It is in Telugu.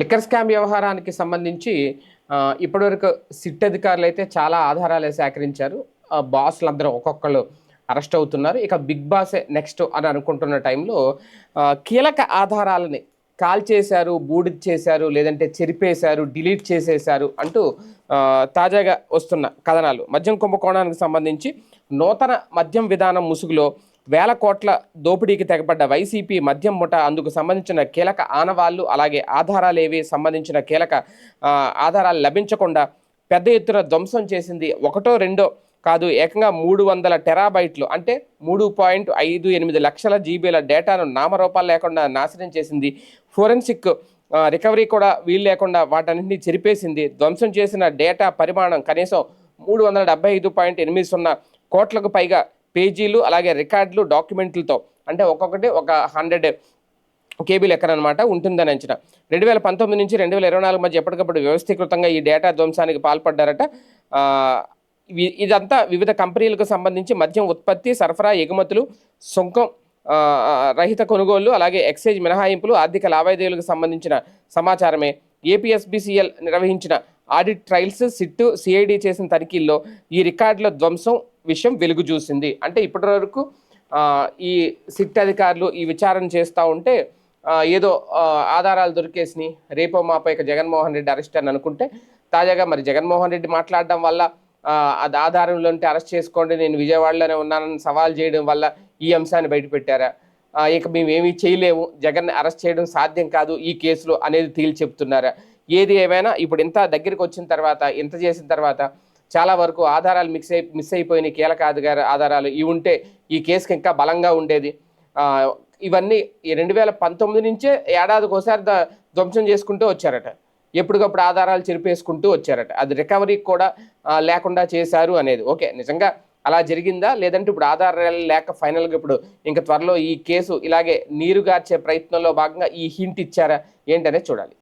లిక్కర్ స్కామ్ వ్యవహారానికి సంబంధించి ఇప్పటివరకు సిట్ అధికారులు అయితే చాలా ఆధారాలు సేకరించారు. బాసులు అందరూ ఒక్కొక్కరు అరెస్ట్ అవుతున్నారు. ఇక బిగ్ బాసే నెక్స్ట్ అని అనుకుంటున్న టైంలో కీలక ఆధారాలని కాల్ చేశారు బూడిద చేశారు లేదంటే చెరిపేశారు డిలీట్ చేసేశారు అంటూ తాజాగా వస్తున్న కథనాలు. మద్యం కుంభకోణానికి సంబంధించి నూతన మద్యం విధానం ముసుగులో వేల కోట్ల దోపిడీకి తెగబడ్డ వైసీపీ మద్యం ముఠ అందుకు సంబంధించిన కీలక ఆనవాళ్ళు అలాగే ఆధారాలు ఏవి సంబంధించిన కీలక ఆధారాలు లభించకుండా పెద్ద ఎత్తున ధ్వంసం చేసింది ఒకటో రెండో కాదు ఏకంగా మూడు వందల టెరాబైట్లు అంటే మూడు పాయింట్ ఐదు ఎనిమిది లక్షల జీబీల డేటాను నామరూపాలు లేకుండా నాశనం చేసింది. ఫోరెన్సిక్ రికవరీ కూడా వీలు లేకుండా వాటన్నింటినీ చెరిపేసింది. ధ్వంసం చేసిన డేటా పరిమాణం కనీసం మూడు వందల డెబ్బై ఐదు పాయింట్ ఎనిమిది సున్నా కోట్లకు పైగా పేజీలు అలాగే రికార్డులు డాక్యుమెంట్లతో అంటే ఒక్కొక్కటి ఒక హండ్రెడ్ కేబీ లెక్కనమాట ఉంటుందని అంచనా. రెండు వేల పంతొమ్మిది నుంచి రెండు వేల ఇరవై నాలుగు మధ్య ఎప్పటికప్పుడు వ్యవస్థీకృతంగా ఈ డేటా ధ్వంసానికి పాల్పడ్డారట. ఇదంతా వివిధ కంపెనీలకు సంబంధించి మద్యం ఉత్పత్తి సరఫరా ఎగుమతులు సుంకం రహిత కొనుగోళ్ళు అలాగే ఎక్సైజ్ మినహాయింపులు ఆర్థిక లావాదేవీలకు సంబంధించిన సమాచారమే. ఏపీఎస్బిసిఎల్ నిర్వహించిన ఆడిట్ ట్రయల్స్ సిట్టు సిఐడి చేసిన తనిఖీల్లో ఈ రికార్డుల ధ్వంసం విషయం వెలుగు చూసింది. అంటే ఇప్పటి వరకు ఈ సిట్ అధికారులు ఈ విచారణ చేస్తూ ఉంటే ఏదో ఆధారాలు దొరికేసినాయి రేపో మాపో ఇక జగన్మోహన్ రెడ్డి అరెస్ట్ అని అనుకుంటే తాజాగా మరి జగన్మోహన్ రెడ్డి మాట్లాడడం వల్ల అది ఆధారంలో ఉంటే అరెస్ట్ చేసుకోండి నేను విజయవాడలోనే ఉన్నానని సవాల్ చేయడం వల్ల ఈ అంశాన్ని బయటపెట్టారా? ఇక మేము ఏమీ చేయలేము జగన్ అరెస్ట్ చేయడం సాధ్యం కాదు ఈ కేసులో అనేది తేల్చి చెప్తున్నారా? ఏది ఏమైనా ఇప్పుడు ఇంత దగ్గరికి వచ్చిన తర్వాత ఇంత చేసిన తర్వాత చాలా వరకు ఆధారాలు మిక్స్ అయి మిస్ అయిపోయినాయి. కీలక అధికార ఆధారాలు ఇవి ఉంటే ఈ కేసుకి ఇంకా బలంగా ఉండేది. ఇవన్నీ ఈ రెండు వేల పంతొమ్మిది నుంచే ఏడాదికి ఒకసారి ధ్వంసం చేసుకుంటూ వచ్చారట. ఎప్పటికప్పుడు ఆధారాలు చెరిపేసుకుంటూ వచ్చారట. అది రికవరీ కూడా లేకుండా చేశారు అనేది. ఓకే నిజంగా అలా జరిగిందా? లేదంటే ఇప్పుడు ఆధారాలు లేక ఫైనల్గా ఇప్పుడు ఇంకా త్వరలో ఈ కేసు ఇలాగే నీరుగార్చే ప్రయత్నంలో భాగంగా ఈ హింట్ ఇచ్చారా? ఏంటనేది చూడాలి.